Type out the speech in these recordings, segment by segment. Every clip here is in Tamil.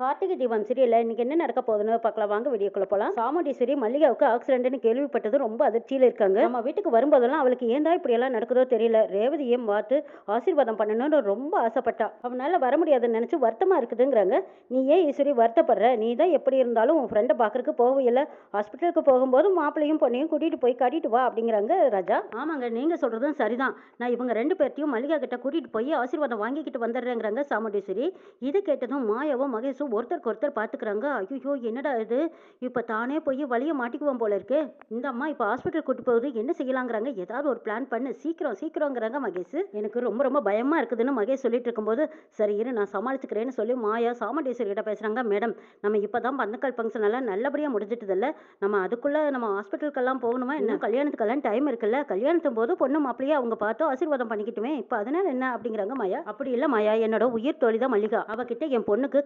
கார்த்திகை தீபம் சீரியல்ல இன்னைக்கு என்ன நடக்க போகுதுன்னு பார்க்கலாம். வாங்க வீடியோக்குள்ள போலாம். சாமுண்டீஸ்வரி மல்லிகாவுக்கு ஆக்சிடென்ட்னு கேள்விப்பட்டது ரொம்ப அதிர்ச்சியில் இருக்காங்க. நம்ம வீட்டுக்கு வரும்போதெல்லாம் அவளுக்கு ஏந்தா இப்படி எல்லாம் நடக்குதோ தெரியல. ரேவதியும் பார்த்து ஆசீர்வாதம் பண்ணணும்னு ரொம்ப ஆசைப்பட்டா. அவனால வர முடியாதுன்னு நினச்சி வருத்தமா இருக்குதுங்கிறாங்க. நீ ஏன் ஈஸ்வரி வருத்தப்படுற? நீ தான் எப்படி இருந்தாலும் உன் ஃப்ரெண்டை பார்க்கறதுக்கு போகவில்லை ஹாஸ்பிட்டலுக்கு போகும்போது மாப்பிளையும் பொண்ணையும் கூட்டிட்டு போய் காட்டிட்டு வா அப்படிங்கிறாங்க ராஜா. ஆமாங்க நீங்க சொல்றதும் சரிதான். நான் இவங்க ரெண்டு பேர்த்தையும் மல்லிகா கிட்ட கூட்டிட்டு போய் ஆசீர்வாதம் வாங்கிக்கிட்டு வந்துடுறேங்கிறாங்க சாமுண்டீஸ்வரி. இது கேட்டதும் மாயாவும் மகேஷும் ஒருத்தருக்கு ஒருத்தர் பார்த்துக்கிறாங்க ஐயோ என்னடா இது? இப்போ தானே போய் வழியை மாட்டிக்குவோம் போல இருக்கு இந்த அம்மா இப்போ ஹாஸ்பிட்டல் கூட்டு போகுது என்ன செய்யலாங்கிறாங்க? ஏதாவது ஒரு பிளான் பண்ணு. சீக்கிரம் சீக்கிரங்கிறாங்க மகேஷ். எனக்கு ரொம்ப ரொம்ப பயமா இருக்குதுன்னு மகேஷ் சொல்லிட்டு இருக்கும்போது சரி இரு நான் சமாளிச்சுக்கிறேன்னு சொல்லி மாயா சாமுண்டீஸ்வரி கிட்ட பேசுறாங்க மேடம். நம்ம இப்பதான் பந்தக்கால் ஃபங்க்ஷன் எல்லாம் நல்லபடியா முடிஞ்சிட்டதில்ல. நம்ம அதுக்குள்ள நம்ம ஹாஸ்பிட்டலுக்கெல்லாம் போகணுமா இன்னும் கல்யாணத்துக்கெல்லாம் டைம் இருக்குல்ல. கல்யாணத்தும் போது பொண்ணு மாப்பிள்ளையே அவங்க பார்த்து ஆசீர்வாதம் பண்ணிக்கிட்டுமே. இப்போ அதனால என்ன அப்படிங்கிறாங்க மாயா? அப்படி இல்லை மாயா. என்னோட உயிர் தோழி தான் மல்லிகா. அவகிட்ட என் பொண்ணுக்கு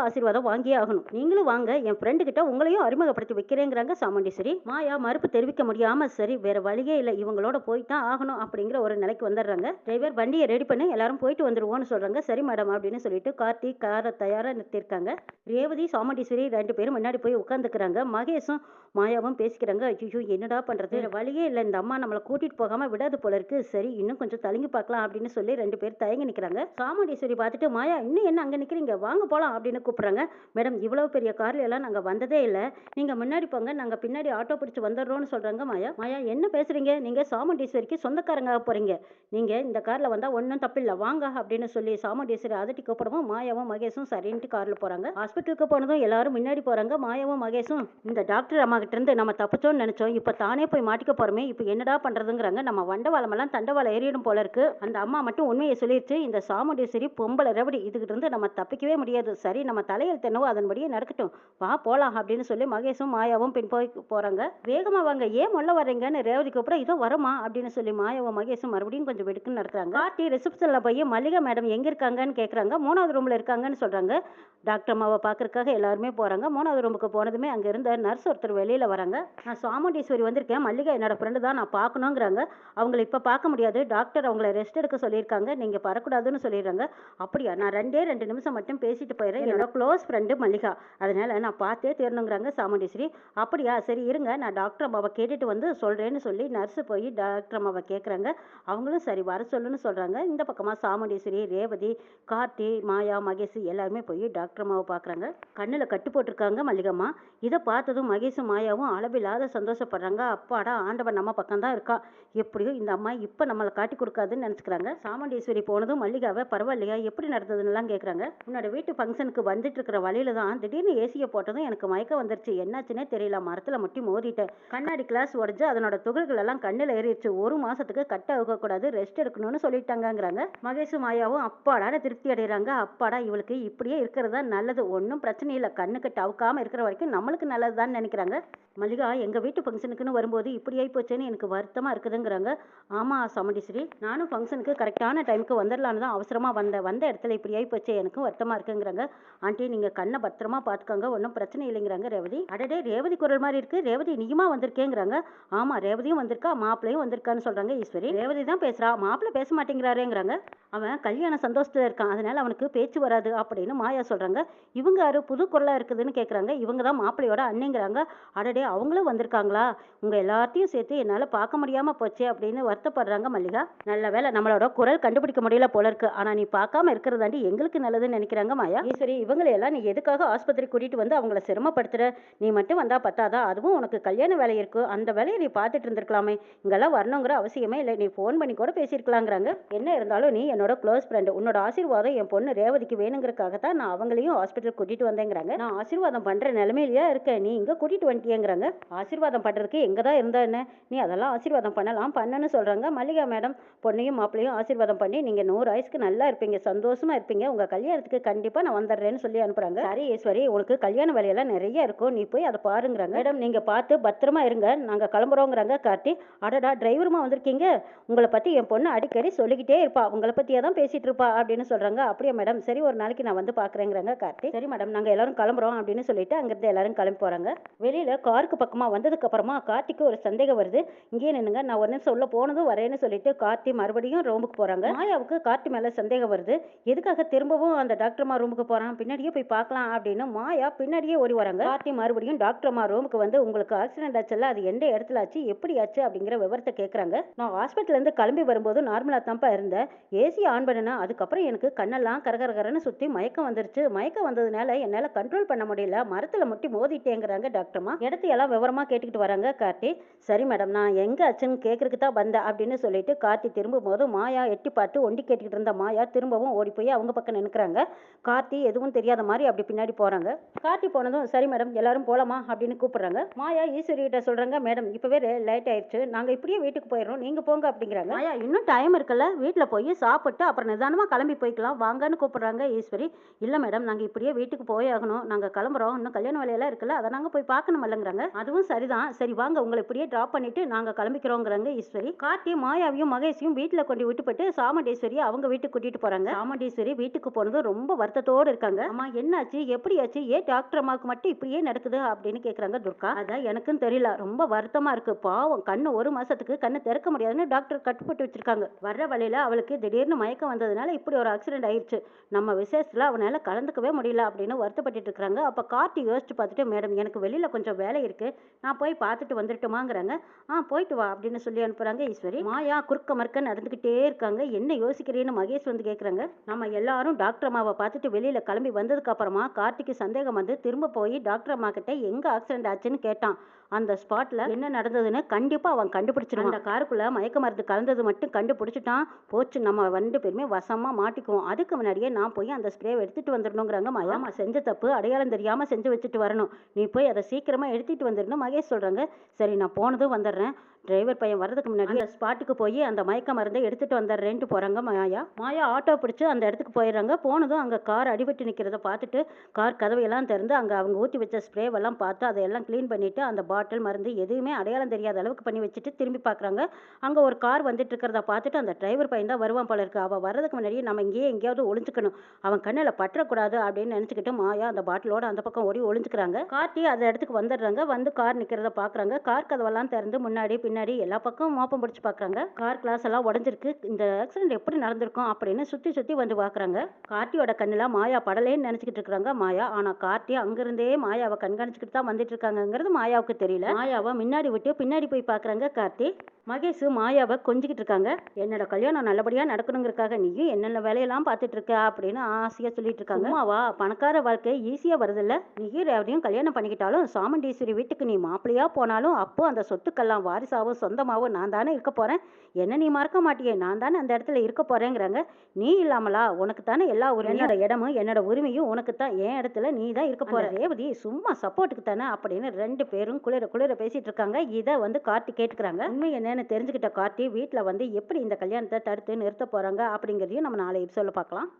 கண்டிப்பா ஆசீர்வாதம் வாங்கியே ஆகணும். நீங்களும் வாங்க என் ஃப்ரெண்டு கிட்ட உங்களையும் அறிமுகப்படுத்தி வைக்கிறேங்கிறாங்க சாமுண்டீஸ்வரி. மாயா மறுப்பு தெரிவிக்க முடியாம சரி வேற வழியே இல்லை இவங்களோட போய் தான் ஆகணும் அப்படிங்கிற ஒரு நிலைக்கு வந்துடுறாங்க. டிரைவர் வண்டியை ரெடி பண்ணி எல்லாரும் போயிட்டு வந்துருவோம்னு சொல்றாங்க. சரி மேடம் அப்படின்னு சொல்லிட்டு கார்த்திக் காரை தயாராக நிறுத்தியிருக்காங்க ரேவதி சாமுண்டீஸ்வரி ரெண்டு பேரும் முன்னாடி போய் உட்காந்துக்கிறாங்க மகேஷும் மாயாவும் பேசிக்கிறாங்க. ஐயோ என்னடா பண்றது? வேற வழியே இல்லை இந்த அம்மா நம்மளை கூட்டிட்டு போகாம விடாது போல இருக்கு. சரி இன்னும் கொஞ்சம் தழுங்கி பார்க்கலாம் அப்படின்னு சொல்லி ரெண்டு பேர் தயங்கி நிற்கிறாங்க சாமுண்டீஸ்வரி பார்த்துட்டு மாயா இன்னும் என்ன அங்க நிற்கிறீங்க வாங்க போலாம் அப்படின்னு கூப்பிடுறாங்க. மேடம் இவ்வளோ பெரிய கார்ல எல்லாம் நாங்கள் வந்ததே இல்லை. நீங்கள் முன்னாடி போங்க. நாங்கள் பின்னாடி ஆட்டோ பிடிச்சி வந்துடுறோம்னு சொல்கிறாங்க மாயா. மாயா என்ன பேசுகிறீங்க நீங்கள் சாமுண்டீஸ்வரிக்கு சொந்தக்காரங்க போகிறீங்க நீங்கள் இந்த காரில் வந்தால் ஒன்றும் தப்பில்லை. வாங்க அப்படின்னு சொல்லி சாமுண்டீஸ்வரி அதட்டி கூப்பிடவும் மாயாவும் மகேஷும் சரின்ட்டு காரில் போகிறாங்க ஹாஸ்பிட்டலுக்கு போனதும் எல்லாரும் முன்னாடி போகிறாங்க மாயாவும் மகேஷும் இந்த டாக்டர் அம்மா நம்ம தப்பிச்சோன்னு நினச்சோம். இப்போ தானே போய் மாட்டிக்க போகிறோமே இப்போ என்னடா பண்ணுறதுங்கிறாங்க நம்ம வண்டவாளமெல்லாம் தண்டவாளம் ஏறிடும் போல இருக்கு. அந்த அம்மா மட்டும் உண்மையை சொல்லிடுச்சு இந்த சாமுண்டீஸ்வரி பொம்பளை ரவடி. இதுகிட்ட இருந்து நம்ம தப்பிக்கவே முடியாது. சரி நம்ம தலையில் தென்னவோ அதன்படியே நடக்கட்டும். வா போலாம் அப்படின்னு சொல்லி மகேஷும் மாயாவும் பின் போய் போறாங்க. வேகமாக வாங்க ஏன் முள்ள வர்றீங்கன்னு ரேவதி கூப்பிட இதோ வரமா? அப்படின்னு சொல்லி மாயாவும் மகேஷும் மறுபடியும் கொஞ்சம் வெடுக்குன்னு நடத்துறாங்க. பார்ட்டி ரிசப்ஷனில் போய் மல்லிகா மேடம் எங்கே இருக்காங்கன்னு கேட்குறாங்க மூணாவது ரூமில் இருக்காங்கன்னு சொல்கிறாங்க டாக்டர் அம்மாவை பார்க்கறதுக்காக எல்லாருமே போகிறாங்க மூணாவது ரூமுக்கு போனதுமே அங்கே இருந்த நர்ஸ் ஒருத்தர் வெளியில் வராங்க. நான் சாமுண்டீஸ்வரி வந்திருக்கேன். மல்லிகா என்னோட ஃப்ரெண்டு தான். நான் பார்க்கணுங்கிறாங்க அவங்கள இப்போ பார்க்க முடியாது. டாக்டர் அவங்கள ரெஸ்ட் எடுக்க சொல்லியிருக்காங்க. நீங்கள் வரக்கூடாதுன்னு சொல்லிடுறாங்க. அப்படியா? நான் ரெண்டே ரெண்டு நிமிஷம் மட்டும் பேசிட்டு போயிடுறேன். என்னோட க்ளோஸ் ஃப்ரெண்டு மல்லிகா. அதனால் நான் பார்த்தே தேரணுங்கிறாங்க சாமுண்டீஸ்வரி. அப்படியா? சரி இருங்க. நான் டாக்டர் அம்மாவை கேட்டுட்டு வந்து சொல்கிறேன்னு சொல்லி நர்ஸு போய் டாக்டர் அம்மாவை கேட்குறாங்க அவங்களும் சரி வர சொல்லுன்னு சொல்கிறாங்க இந்த பக்கமாக சாமுண்டீஸ்வரி ரேவதி கார்த்தி மாயா மகேஷ் எல்லாருமே போய் டாக்டர் அம்மாவை பார்க்குறாங்க கண்ணில் கட்டு போட்டிருக்காங்க மல்லிகம்மா இதை பார்த்ததும் மகேஷும் மாயாவும் அளவில்லாத சந்தோஷப்படுறாங்க. அப்பாடா ஆண்டவன் நம்ம பக்கம்தான் இருக்கா? எப்படியோ இந்த அம்மா இப்போ நம்மளை காட்டி கொடுக்காதுன்னு நினச்சிக்கிறாங்க. சாமுண்டீஸ்வரி போனதும் மல்லிகாவை பரவாயில்லையா? எப்படி நடந்ததுன்னுலாம் கேட்குறாங்க உன்னோட வீட்டு ஃபங்க்ஷனுக்கு வந்து இருக்கிற வழியில தான் திடீர்னு ஏசியை போட்டதும் எனக்கு மயக்கம் வந்துருச்சு. என்னாச்சுன்னே தெரியல. மரத்தில் மட்டும் மோதிட்டேன். கண்ணாடி கிளாஸ் உடஞ்சு அதனோட துகள்கள் எல்லாம் கண்ணில் ஏறிடுச்சு. ஒரு மாசத்துக்கு கட்ட கூடாது ரெஸ்ட் எடுக்கணும்னு சொல்லிட்டாங்கிறாங்க மகேஷும் மாயாவும் அப்பாடான திருப்தி அடைகிறாங்க அப்பாடா இவளுக்கு இப்படியே இருக்கிறது தான் நல்லது. ஒன்றும் பிரச்சனை இல்லை. கண்ணுக்கு டவுக்காம இருக்கிற வரைக்கும் நம்மளுக்கு நல்லதுதான் நினைக்கிறாங்க. மல்லிகா எங்கள் வீட்டு ஃபங்க்ஷனுக்குன்னு வரும்போது இப்படி ஆகி போச்சேன்னு எனக்கு வருத்தமாக இருக்குதுங்கிறாங்க. ஆமாம் சமண்டீஸ்வரி நானும் ஃபங்க்ஷனுக்கு கரெக்டான டைமுக்கு வந்துடலான்னு தான் அவசரமாக வந்தேன் வந்த இடத்துல இப்படி ஆகி போச்சே எனக்கும் வருத்தமாக இருக்குங்கிறாங்க. ஆண்டி நீங்கள் கண்ணை பத்திரமா பார்த்துக்கோங்க ஒன்றும் பிரச்சனை இல்லைங்கிறாங்க ரேவதி. அடடே ரேவதி குரல் மாதிரி இருக்கு. ரேவதி நீயுமா வந்திருக்கேங்கிறாங்க. ஆமாம் ரேவதியும் வந்திருக்கா மாப்பிளையும் வந்திருக்கான்னு சொல்கிறாங்க ஈஸ்வரி. ரேவதி தான் பேசுகிறா மாப்பிள்ளை பேச மாட்டேங்கிறாரேங்கிறாங்க. அவன் கல்யாண சந்தோஷத்தில் இருக்கான். அதனால் அவனுக்கு பேச்சு வராது அப்படின்னு மாயா சொல்கிறாங்க இவங்க யாரும் புது குரலாக இருக்குதுன்னு கேட்குறாங்க இவங்க தான் மாப்பிள்ளையோட அண்ணிங்கிறாங்க. அடடே அவங்களும் வந்திருக்காங்களா? உங்கள் எல்லாத்தையும் சேர்த்து என்னால் பார்க்க முடியாமல் போச்சே அப்படின்னு வருத்தப்படுறாங்க மல்லிகா. நல்ல வேலை நம்மளோட குரல் கண்டுபிடிக்க முடியல போல இருக்கு. ஆனால் நீ பார்க்காம இருக்கிறதாண்டி எங்களுக்கு நல்லதுன்னு நினைக்கிறாங்க மாயா. சரி இவங்களை எல்லாம் நீ எதுக்காக ஆஸ்பத்திரி கூட்டிட்டு வந்து அவங்கள சிரமப்படுத்துற? நீ மட்டும் வந்தால் பத்தாதா? அதுவும் உனக்கு கல்யாண வேலை இருக்கு. அந்த வேலையை நீ பார்த்துட்டு இருந்திருக்கலாமே. இங்கெல்லாம் வரணுங்கிற அவசியமே இல்லை. நீ ஃபோன் பண்ணி கூட பேசியிருக்கலாங்கிறாங்க. என்ன இருந்தாலும் நீ என்னோட க்ளோஸ் ஃப்ரெண்டு உன்னோட ஆசீர்வாதம் என் பொண்ணு ரேவதிக்கு வேணுங்கிறக்காக தான் நான் அவங்களையும் ஹாஸ்பிட்டல் கூட்டிட்டு வந்தேங்கிறாங்க. நான் ஆசீர்வாதம் பண்ணுற நிலமையிலேயே இருக்கேன். நீ கூட்டிகிட்டு கூட்டிட்டு சொல்கிறாங்க ஆசீர்வாதம் பண்றதுக்கு எங்கே தான் இருந்தா என்ன? நீ அதெல்லாம் ஆசீர்வாதம் பண்ணலாம் பண்ணுன்னு சொல்றாங்க. மல்லிகா மேடம் பொண்ணையும் மாப்பிளையும் ஆசீர்வாதம் பண்ணி நீங்கள் நூறு வயசுக்கு நல்லா இருப்பீங்க சந்தோஷமா இருப்பீங்க. உங்கள் கல்யாணத்துக்கு கண்டிப்பாக நான் வந்துடுறேன்னு சொல்லி அனுப்புகிறாங்க சரி ஈஸ்வரி உனக்கு கல்யாண வேலையெல்லாம் நிறைய இருக்கும் நீ போய் அதை பாருங்கிறாங்க. மேடம் நீங்கள் பார்த்து பத்திரமா இருங்க. நாங்கள் கிளம்புறோங்கிறாங்க காட்டி அடடா டிரைவருமா வந்திருக்கீங்க. உங்களை பற்றி என் பொண்ணு அடிக்கடி சொல்லிக்கிட்டே இருப்பா. உங்களை பற்றியே தான் பேசிகிட்டு இருப்பா அப்படின்னு சொல்கிறாங்க அப்படியே மேடம்? சரி ஒரு நாளைக்கு நான் வந்து பார்க்குறேங்கிறாங்க கார்த்தி. சரி மேடம் நாங்கள் எல்லாரும் கிளம்புறோம் அப்படின்னு சொல்லிட்டு அங்கேருந்து எல்லாரும் கிளம்பி போகிறாங்க வெளியில் கார் பக்கமா வந்ததுக்கு அப்புறமா கார்த்திக்கு ஒரு சந்தேகம் வருது. இங்கேயே நின்னுங்க நான் ஒரு நிமிஷம் உள்ள போனதும் வரேன்னு சொல்லிட்டு கார்த்தி மறுபடியும் ரூமுக்கு போறாங்க. மாயாவுக்கு கார்த்தி மேல சந்தேகம் வருது. எதுக்காக திரும்பவும் அந்த டாக்டர்மா ரூமுக்கு போறான்? பின்னாடியே போய் பார்க்கலாம் அப்படின்னு மாயா பின்னாடியே ஓடி வராங்க. கார்த்தி மறுபடியும் டாக்டர்மா ரூமுக்கு வந்து உங்களுக்கு ஆக்சிடென்ட் ஆச்சுல்ல? அது எந்த இடத்துல ஆச்சு? எப்படி ஆச்சு? அப்படிங்கிற விவரத்தை கேட்குறாங்க நான் ஹாஸ்பிட்டல்ல இருந்து கிளம்பி வரும்போது நார்மலாக தான்ப்பா இருந்தேன். ஏசி ஆன் பண்ணினா அதுக்கப்புறம் எனக்கு கண்ணெல்லாம் கரகரகரன்னு சுற்றி மயக்கம் வந்துருச்சு. மயக்கம் வந்ததுனால என்னால் கண்ட்ரோல் பண்ண முடியல. மரத்தில் முட்டி மோதிட்டேங்கிறாங்க டாக்டர்மா எல்லாம் விவரமா கேட்டுக்கிட்டு வராங்க கார்த்தி சரி மேடம் நான் எங்கே ஆச்சுன்னு கேட்கறதுக்கு தான் வந்தேன் அப்படின்னு சொல்லிட்டு கார்த்தி திரும்பும்போது மாயா எட்டி பார்த்து ஒண்டி கேட்டுக்கிட்டு இருந்த மாயா திரும்பவும் ஓடி போய் அவங்க பக்கம் நினைக்கிறாங்க கார்த்தி எதுவும் தெரியாத மாதிரி அப்படி பின்னாடி போகிறாங்க கார்த்தி போனதும் சரி மேடம் எல்லாரும் போலாமா? அப்படின்னு கூப்பிட்றாங்க. மாயா ஈஸ்வரி கிட்ட சொல்கிறாங்க மேடம் இப்போவே லேட் ஆயிடுச்சு நாங்கள் இப்படியே வீட்டுக்கு போயிடுறோம். நீங்கள் போங்க அப்படிங்கிறாங்க. மாயா இன்னும் டைம் இருக்குல்ல. வீட்டில் போய் சாப்பிட்டு அப்புறம் நிதானமாக கிளம்பி போய்க்கலாம். வாங்கன்னு கூப்பிட்றாங்க ஈஸ்வரி. இல்லை மேடம் நாங்கள் இப்படியே வீட்டுக்கு போய் ஆகணும். நாங்கள் கிளம்புறோம். இன்னும் கல்யாண வேலையெல்லாம் இருக்குல்ல. அதை நாங்கள் போய் பார்க்கணும் இல்லைங்கிறாங்க அதுவும் சரிதான். சரி வாங்க உங்களை இப்படியே டிராப் பண்ணிட்டு நாங்க கிளம்பிக்கிறோங்கிறாங்க ஈஸ்வரி. கார்த்தி மாயாவையும் மகேஷையும் வீட்டுல கொண்டு விட்டுப்பட்டு சாமண்டேஸ்வரியை அவங்க வீட்டுக்கு கூட்டிட்டு போறாங்க. சாமண்டேஸ்வரி வீட்டுக்கு போனது ரொம்ப வருத்தத்தோடு இருக்காங்க. அம்மா என்னாச்சு? எப்படியாச்சு? ஏன் டாக்டர் அம்மாவுக்கு மட்டும் இப்படியே நடக்குது அப்படின்னு கேக்குறாங்க துர்கா. அதான் எனக்கும் தெரியல. ரொம்ப வருத்தமா இருக்கு. பாவம் கண்ணு ஒரு மாசத்துக்கு கண்ணை திறக்க முடியாதுன்னு டாக்டர் கட்டுப்பட்டு வச்சிருக்காங்க. வர்ற வழியில அவளுக்கு திடீர்னு மயக்கம் வந்ததுனால இப்படி ஒரு ஆக்சிடென்ட் ஆயிடுச்சு நம்ம விசேஷத்துல அவனால கலந்துக்கவே முடியல அப்படின்னு வருத்தப்பட்டு இருக்காங்க. அப்ப கார்த்தி யோசிச்சு பார்த்துட்டு மேடம் எனக்கு வெளியில கொஞ்சம் வேலை இருக்கு. நான் போய் பார்த்துட்டு வந்துட்டுமாங்கிறாங்க ஆ போயிட்டு வா அப்படின்னு சொல்லி அனுப்புறாங்க ஈஸ்வரி. மாயா குறுக்க மறுக்க நடந்துகிட்டே இருக்காங்க. என்ன யோசிக்கிறீன்னு மகேஷ் வந்து கேக்குறாங்க. நம்ம எல்லாரும் டாக்டர் அம்மாவை பார்த்துட்டு வெளியில கிளம்பி வந்ததுக்கு அப்புறமா கார்த்திக்கு சந்தேகம் வந்து திரும்ப போய் டாக்டர் அம்மா கிட்ட எங்க ஆக்சிடென்ட் ஆச்சுன்னு கேட்டான். அந்த ஸ்பாட்ல என்ன நடந்ததுன்னு கண்டிப்பா அவன் கண்டுபிடிச்சிருவான். அந்த காருக்குள்ள மயக்க மருந்து கலந்தது மட்டும் கண்டுபிடிச்சிட்டான். போச்சு நம்ம ரெண்டு பேருமே வசமா மாட்டிக்குவோம். அதுக்கு முன்னாடியே நான் போய் அந்த ஸ்ப்ரேவை எடுத்துட்டு வந்துடணுங்கிறாங்க மயமா செஞ்ச தப்பு அடையாளம் தெரியாம செஞ்சு வச்சுட்டு வரணும். நீ போய் அதை சீக்கிரமா போயிட்டு வந்துடணும் மகேஷ் சொல்றாங்க சரி நான் போனதும் வந்துடுறேன். டிரைவர் பையன் வர்றதுக்கு முன்னாடி அந்த ஸ்பாட்டுக்கு போய் அந்த மயக்க மருந்தை எடுத்துட்டு வந்துடுறேன்ட்டு போறாங்க மாயா. மாயா ஆட்டோ பிடிச்சு அந்த இடத்துக்கு போயிடுறாங்க. போனதும் அங்க கார் அடிபட்டு நிக்கிறத பார்த்துட்டு கார் கதவையெல்லாம் திறந்து அங்க அவங்க ஊற்றி வச்ச ஸ்ப்ரேவெல்லாம் பார்த்து அதையெல்லாம் க்ளீன் பண்ணிட்டு அந்த பாட்டில் மருந்து எதுவுமே அடையாளம் தெரியாத அளவுக்கு பண்ணி வச்சுட்டு திரும்பி பார்க்குறாங்க. அங்க ஒரு கார் வந்துட்டு இருக்கிறத பார்த்துட்டு அந்த டிரைவர் பையன் தான் வருவான் போல இருக்கு. அவள் வர்றதுக்கு முன்னாடி நம்ம இங்கேயே எங்கேயாவது ஒளிஞ்சுக்கணும். அவன் கண்ணில் பற்றக்கூடாது அப்படின்னு நினச்சிக்கிட்டு மாயா அந்த பாட்டிலோட அந்த பக்கம் ஓடி ஒளிஞ்சுக்கிறாங்க. கார்த்தி அந்த இடத்துக்கு வந்துடுறாங்க. வந்து கார் நிற்கிறத பார்க்குறாங்க. கார் கதவெல்லாம் திறந்து முன்னாடி பின்னாடி எல்லா பக்கமும் மோப்பம் பிடிச்சி பார்க்குறாங்க கார் கிளாஸ் எல்லாம் உடஞ்சிருக்கு. இந்த ஆக்சிடென்ட் எப்படி நடந்திருக்கும் அப்படின்னு சுற்றி சுற்றி வந்து பார்க்குறாங்க கார்த்தியோட கண்ணில் மாயா படலேன்னு நினச்சிக்கிட்டு இருக்கிறாங்க மாயா. ஆனால் கார்த்தி அங்கிருந்தே மாயாவை கண்காணிச்சுக்கிட்டு தான் வந்துட்டு இருக்காங்கங்கிறது மாயாவுக்கு தெரியல. மாயாவை முன்னாடி விட்டு பின்னாடி போய் பார்க்குறாங்க கார்த்தி. மகேஷ் மாயாவை கொஞ்சிக்கிட்டு இருக்காங்க. என்னோட கல்யாணம் நல்லபடியா நடக்கணுங்கிறதுக்காக நீயும் என்னென்ன வேலையெல்லாம் பார்த்துட்டு இருக்க அப்படின்னு ஆசையா சொல்லிட்டு இருக்காங்க. அம்மாவா பணக்கார வாழ்க்கை ஈஸியா வருதுல்ல நீயும் ரேவதியும் கல்யாணம் பண்ணிக்கிட்டாலும் சாமுண்டீஸ்வரி வீட்டுக்கு நீ மாப்பிள்ளையா போனாலும் அப்போ அந்த சொத்துக்கெல்லாம் வாரிசாவும் சொந்தமாவும் நான் தானே இருக்க போறேன். என்ன நீ மறக்க மாட்டியே? நான் தானே அந்த இடத்துல இருக்க போறேங்கிறாங்க. நீ இல்லாமலா? உனக்கு தானே எல்லா உரிமையும் என்னோட இடமும் என்னோட உரிமையும் உனக்கு தான். என் இடத்துல நீ தான் இருக்க போற. ரேவதி சும்மா சப்போர்ட்டுக்கு தானே அப்படின்னு ரெண்டு பேரும் குளிர குளிர பேசிட்டு இருக்காங்க. இதை வந்து கார்த்தி கேட்டுக்கிறாங்க. உண்மை என்னன்னு தெரிஞ்சுக்கிட்ட கார்த்தி வீட்டில் வந்து எப்படி இந்த கல்யாணத்தை தடுத்து நிறுத்த போறாங்க அப்படிங்கிறதையும் நம்ம நாளை சொல்ல பார்க்கலாம்.